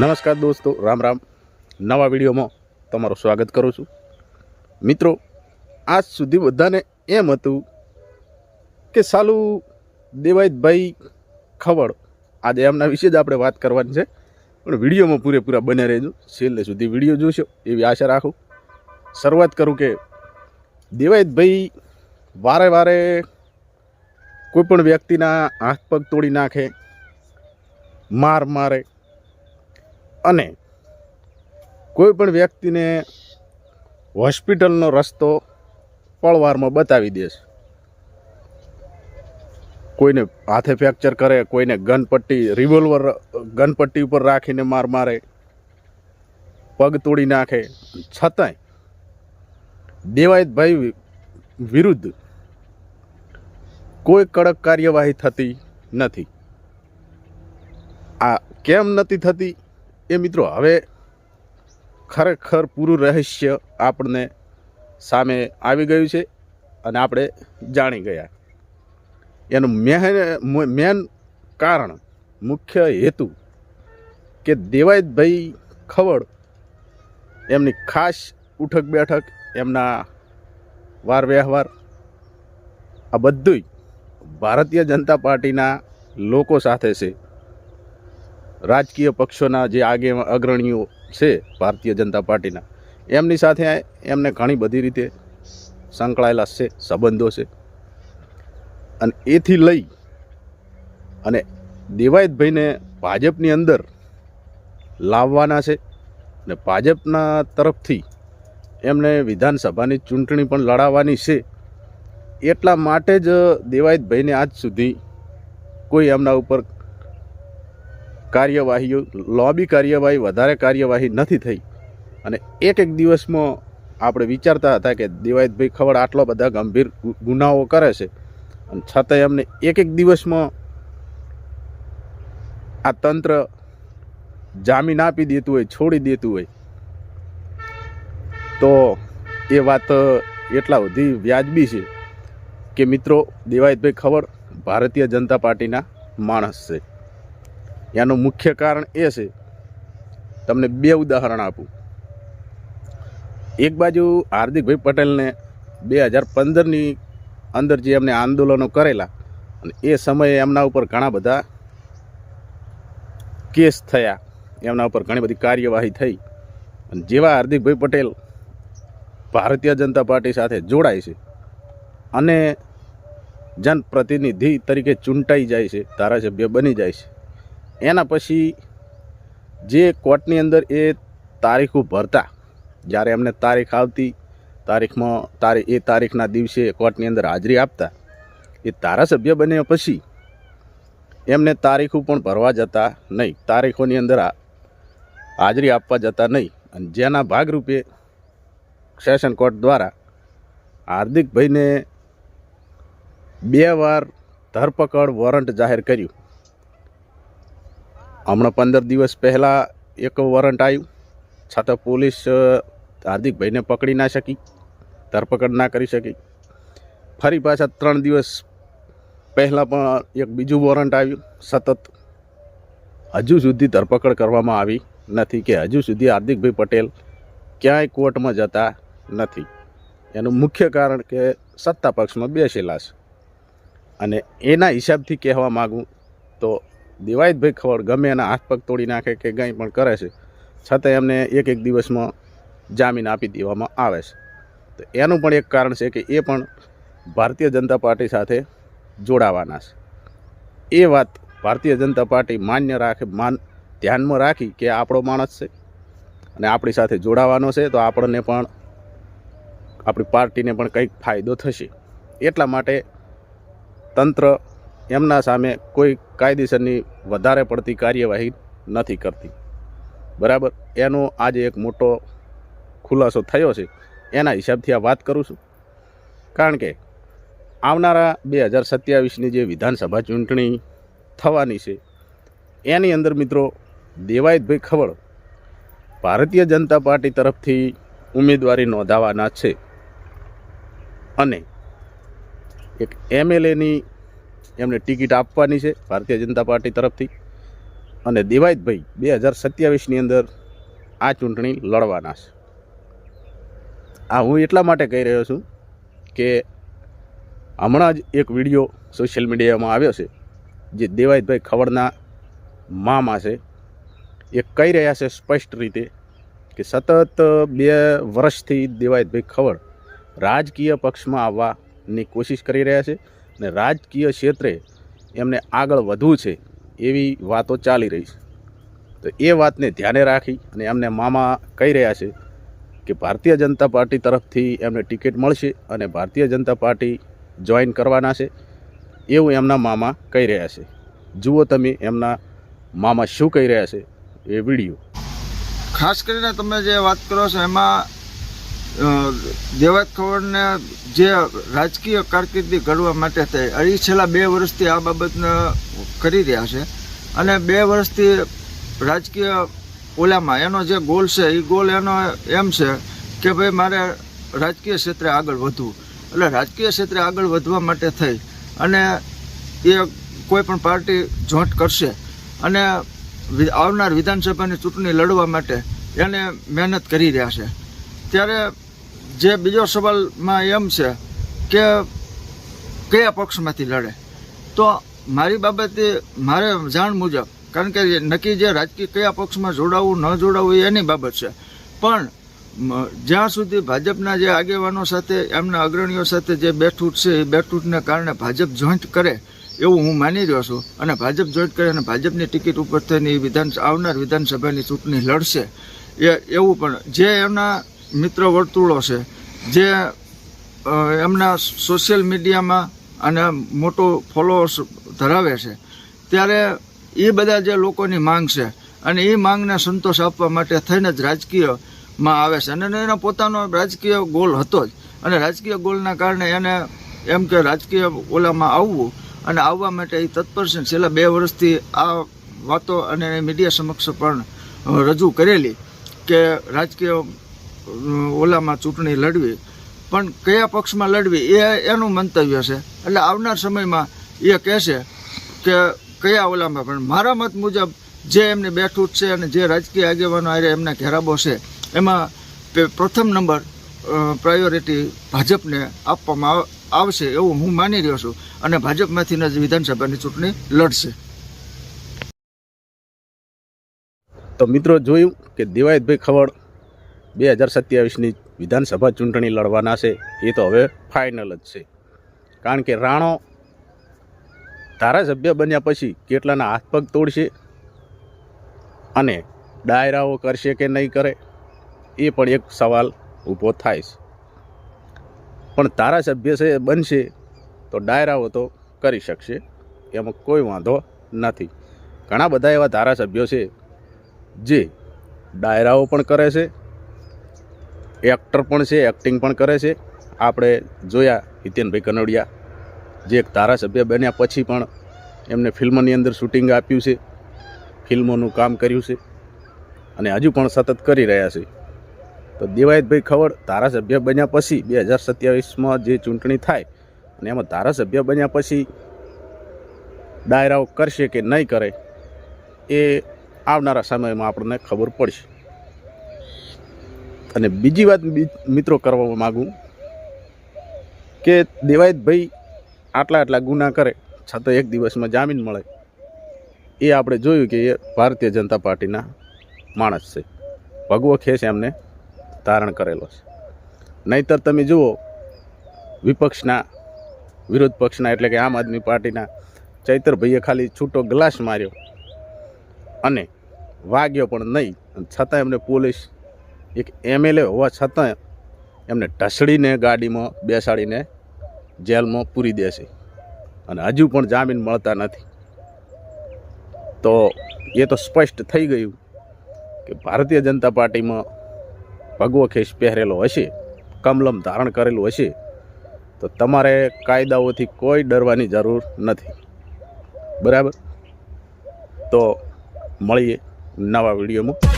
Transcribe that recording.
નમસ્કાર દોસ્તો, રામ રામ. નવા વિડીયોમાં તમારું સ્વાગત કરું છું. મિત્રો, આજ સુધી બધાને એમ હતું કે સાલું દેવાયતભાઈ ખવડ, આજે એમના વિશે જ આપણે વાત કરવાની છે. પણ વિડીયોમાં પૂરેપૂરા બને રહેજો. છેલ્લે સુધી વીડિયો જોશો, એવી આશા રાખું. શરૂઆત કરું કે દેવાયતભાઈ વારે વારે કોઈ પણ વ્યક્તિના હાથ પગ તોડી નાખે, માર મારે અને કોઈ પણ વ્યક્તિને હોસ્પિટલનો રસ્તો પળવારમાં બતાવી દેશે કોઈને હાથે ફ્રેક્ચર કરે, કોઈને ગનપટ્ટી, રિવોલ્વર, ગનપટ્ટી ઉપર રાખીને માર મારે, પગ તોડી નાખે. છતાંય દેવાયતભાઈ વિરુદ્ધ કોઈ કડક કાર્યવાહી થતી નથી. આ કેમ નથી થતી? એ મિત્રો, હવે ખરેખર પૂરું રહસ્ય આપણને સામે આવી ગયું છે અને આપણે જાણી ગયા. એનું મેન મેન કારણ, મુખ્ય હેતુ કે દેવાયતભાઈ ખવડ એમની ખાસ ઉઠક બેઠક, એમના વાર વ્યવહાર, આ બધુંય ભારતીય જનતા પાર્ટીના લોકો સાથે છે. રાજકીય પક્ષોના જે આગે અગ્રણીઓ છે ભારતીય જનતા પાર્ટીના, એમની સાથે એમને ઘણી બધી રીતે સંકળાયેલા છે, સંબંધો છે. અને એથી લઈ અને દેવાયતભાઈને ભાજપની અંદર લાવવાના છે ને ભાજપના તરફથી એમને વિધાનસભાની ચૂંટણી પણ લડાવવાની છે. એટલા માટે જ દેવાયતભાઈને આજ સુધી કોઈ એમના ઉપર કાર્યવાહીઓ, લોબી કાર્યવાહી વધારે કાર્યવાહી નથી થઈ. અને એક એક દિવસમાં આપણે વિચારતા હતા કે દિવાયતભાઈ ખવડ આટલા બધા ગંભીર ગુનાઓ કરે છે. અને છતાંય એમને એક એક દિવસમાં આ તંત્ર જામીન આપી દેતું હોય, છોડી દેતું હોય. તો એ વાત એટલા બધી વ્યાજબી છે કે મિત્રો, દેવાયતભાઈ ખવડ ભારતીય જનતા પાર્ટીના માણસ છે. એનું મુખ્ય કારણ એ છે, તમને બે ઉદાહરણ આપું. એક બાજુ હાર્દિકભાઈ પટેલને બે હજાર પંદરની અંદર જે એમને આંદોલનો કરેલા, અને એ સમયે એમના ઉપર ઘણા બધા કેસ થયા, એમના ઉપર ઘણી બધી કાર્યવાહી થઈ. અને જેવા હાર્દિકભાઈ પટેલ ભારતીય જનતા પાર્ટી સાથે જોડાય છે, અને જનપ્રતિનિધિ તરીકે ચૂંટાઈ જાય છે, ધારાસભ્ય બની જાય છે એના પછી જે કોર્ટની અંદર એ તારીખો ભરતા, જ્યારે એમને તારીખ આવતી, તારીખમાં તારીખ એ તારીખના દિવસે કોર્ટની અંદર હાજરી આપતા, એ ધારાસભ્ય બન્યા પછી એમને તારીખો પણ ભરવા જતા નહીં, તારીખોની અંદર હાજરી આપવા જતા નહીં. અને જેના ભાગરૂપે સેશન કોર્ટ દ્વારા હાર્દિકભાઈને બે વાર ધરપકડ વોરંટ જાહેર કર્યું. હમણાં પંદર દિવસ પહેલાં એક વોરંટ આવ્યું છતાં પોલીસ હાર્દિકભાઈને પકડી ના શકી, ધરપકડ ના કરી શકી. ફરી પાછા ત્રણ દિવસ પહેલાં પણ એક બીજું વોરંટ આવ્યું, સતત. હજુ સુધી ધરપકડ કરવામાં આવી નથી કે હજુ સુધી હાર્દિકભાઈ પટેલ ક્યાંય કોર્ટમાં જતા નથી. એનું મુખ્ય કારણ કે સત્તા પક્ષમાં બેસેલા છે. અને એના હિસાબથી કહેવા માગું તો દેવાયતભાઈ ખવડ ગમે એના હાથ પગ તોડી નાખે કે કંઈ પણ કરે છે, છતાં એમને એક એક દિવસમાં જામીન આપી દેવામાં આવે છે. તો એનું પણ એક કારણ છે કે એ પણ ભારતીય જનતા પાર્ટી સાથે જોડાવાના છે. એ વાત ભારતીય જનતા પાર્ટી માન્ય રાખે, માન ધ્યાનમાં રાખી કે આપણો માણસ છે અને આપણી સાથે જોડાવાનો છે, તો આપણને પણ, આપણી પાર્ટીને પણ કંઈક ફાયદો થશે. એટલા માટે તંત્ર એમના સામે કોઈ કાયદેસરની વધારે પડતી કાર્યવાહી નથી કરતી. બરાબર? એનો આજે એક મોટો ખુલાસો થયો છે. એના હિસાબથી આ વાત કરું છું. કારણ કે આવનારા બે હજાર સત્યાવીસની જે વિધાનસભા ચૂંટણી થવાની છે, એની અંદર મિત્રો દેવાયતભાઈ ખવડ ભારતીય જનતા પાર્ટી તરફથી ઉમેદવારી નોંધાવાના છે. અને એક એમએલએની એમને ટિકિટ આપવાની છે ભારતીય જનતા પાર્ટી તરફથી. અને દેવાયતભાઈ બે હજાર સત્યાવીસની અંદર આ ચૂંટણી લડવાના છે. આ હું એટલા માટે કહી રહ્યો છું કે હમણાં જ એક વીડિયો સોશિયલ મીડિયામાં આવ્યો છે જે દેવાયતભાઈ ખવડના મામા છે. એ કહી રહ્યા છે સ્પષ્ટ રીતે કે સતત બે વર્ષથી દેવાયતભાઈ ખવડ રાજકીય પક્ષમાં આવવાની કોશિશ કરી રહ્યા છે. અને રાજકીય ક્ષેત્રે એમને આગળ વધવું છે એવી વાતો ચાલી રહી છે. તો એ વાતને ધ્યાને રાખી અને એમને મામા કહી રહ્યા છે કે ભારતીય જનતા પાર્ટી તરફથી એમને ટિકિટ મળશે અને ભારતીય જનતા પાર્ટી જોઈન કરવાના છે એવું એમના મામા કહી રહ્યા છે. જુઓ તમે એમના મામા શું કહી રહ્યા છે એ વીડિયો. ખાસ કરીને તમે જે વાત કરો છો એમાં દેવાત જે રાજકીય કારકિર્દી ઘડવા માટે થઈ એ છેલ્લા બે વર્ષથી આ બાબતને કરી રહ્યા છે. અને બે વર્ષથી રાજકીય ઓલામાં એનો જે ગોલ છે એ ગોલ એનો એમ છે કે ભાઈ મારે રાજકીય ક્ષેત્રે આગળ વધવું. એટલે રાજકીય ક્ષેત્રે આગળ વધવા માટે થઈ અને એ કોઈ પણ પાર્ટી જોઈન્ટ કરશે અને આવનાર વિધાનસભાની ચૂંટણી લડવા માટે એને મહેનત કરી રહ્યા છે. ત્યારે જે બીજો સવાલમાં એમ છે કે કયા પક્ષમાંથી લડે? તો મારી બાબતે મારે જાણ મુજબ, કારણ કે નક્કી જે રાજકીય કયા પક્ષમાં જોડાવવું ન જોડાવવું એની બાબત છે. પણ જ્યાં સુધી ભાજપના જે આગેવાનો સાથે, એમના અગ્રણીઓ સાથે જે બેઠૂટ છે, એ બેઠૂટને કારણે ભાજપ જોઈન્ટ કરે એવું હું માની રહ્યો છું. અને ભાજપ જોઈન્ટ કરે અને ભાજપની ટિકિટ ઉપર થઈને એ વિધાન, આવનાર વિધાનસભાની ચૂંટણી લડશે, એ, એવું પણ જે એમના મિત્ર વર્તુળો છે, જે એમના સોશિયલ મીડિયામાં અને મોટો ફોલોઅર્સ ધરાવે છે. ત્યારે એ બધા જે લોકોની માંગ છે અને એ માંગને સંતોષ આપવા માટે થઈને જ રાજકીયમાં આવે છે. અને એનો પોતાનો રાજકીય ગોલ હતો જ. અને રાજકીય ગોલના કારણે એને એમ કે રાજકીય ઓલામાં આવવું અને આવવા માટે એ તત્પર છે. છેલ્લા બે વર્ષથી આ વાતો અને મીડિયા સમક્ષ પણ રજૂ કરેલી કે રાજકીય ઓલામાં ચૂંટણી લડવી. પણ કયા પક્ષમાં લડવી એ એનું મંતવ્ય છે. એટલે આવનાર સમયમાં એ કહેશે કે કયા ઓલામાં, પણ મારા મત મુજબ જે એમની બેઠું છે અને જે રાજકીય આગેવાનો આરે એમના ઘેરાબો છે, એમાં પ્રથમ નંબર પ્રાયોરિટી ભાજપને આપવામાં આવશે એવું હું માની રહ્યો છું. અને ભાજપમાંથી જ વિધાનસભાની ચૂંટણી લડશે. તો મિત્રો જોયું કે દિવાયતભાઈ ખવડ બે હજાર સત્યાવીસની વિધાનસભા ચૂંટણી લડવાના છે. એ તો હવે ફાઇનલ જ છે. કારણ કે રાણો ધારાસભ્ય બન્યા પછી કેટલાના હાથ પગ તોડશે અને ડાયરાઓ કરશે કે નહીં કરે, એ પણ એક સવાલ ઊભો થાય છે. પણ ધારાસભ્ય છે, બનશે તો ડાયરાઓ તો કરી શકશે, એમાં કોઈ વાંધો નથી. ઘણા બધા એવા ધારાસભ્યો છે જે ડાયરાઓ પણ કરે છે એક્ટર પણ છે એક્ટિંગ પણ કરે છે. આપણે જોયા હિતેનભાઈ કનોડિયા, જે એક ધારાસભ્ય બન્યા પછી પણ એમને ફિલ્મની અંદર શૂટિંગ આપ્યું છે, ફિલ્મોનું કામ કર્યું છે અને હજુ પણ સતત કરી રહ્યા છે. તો દેવાયતભાઈ ખવડ ધારાસભ્ય બન્યા પછી બે હજાર સત્યાવીસમાં જે ચૂંટણી થાય અને એમાં ધારાસભ્ય બન્યા પછી ડાયરાઓ કરશે કે નહીં કરે, એ આવનારા સમયમાં આપણને ખબર પડશે. અને બીજી વાત મિત્રો કરવા માગું કે દેવાયતભાઈ આટલા આટલા ગુના કરે, છતાં એક દિવસમાં જામીન મળે. એ આપણે જોયું કે એ ભારતીય જનતા પાર્ટીના માણસ છે. ભગવો ખેસ એમને ધારણ કરેલો છે. નહીતર તમે જુઓ, વિપક્ષના, વિરોધ પક્ષના એટલે કે આમ આદમી પાર્ટીના ચૈતરભાઈએ ખાલી છૂટો ગ્લાસ માર્યો અને વાગ્યો પણ નહીં. છતાં એમને પોલીસ એક એમએલએ હોવા છતાં એમને ઢસડીને ગાડીમાં બેસાડીને જેલમાં પૂરી દેશે અને હજુ પણ જામીન મળતા નથી. તો એ તો સ્પષ્ટ થઈ ગયું કે ભારતીય જનતા પાર્ટીમાં ભગવો ખેસ પહેરેલો હશે, કમલમ ધારણ કરેલું હશે, તો તમારે કાયદાઓથી કોઈ ડરવાની જરૂર નથી. બરાબર? તો મળીએ નવા વિડીયોમાં.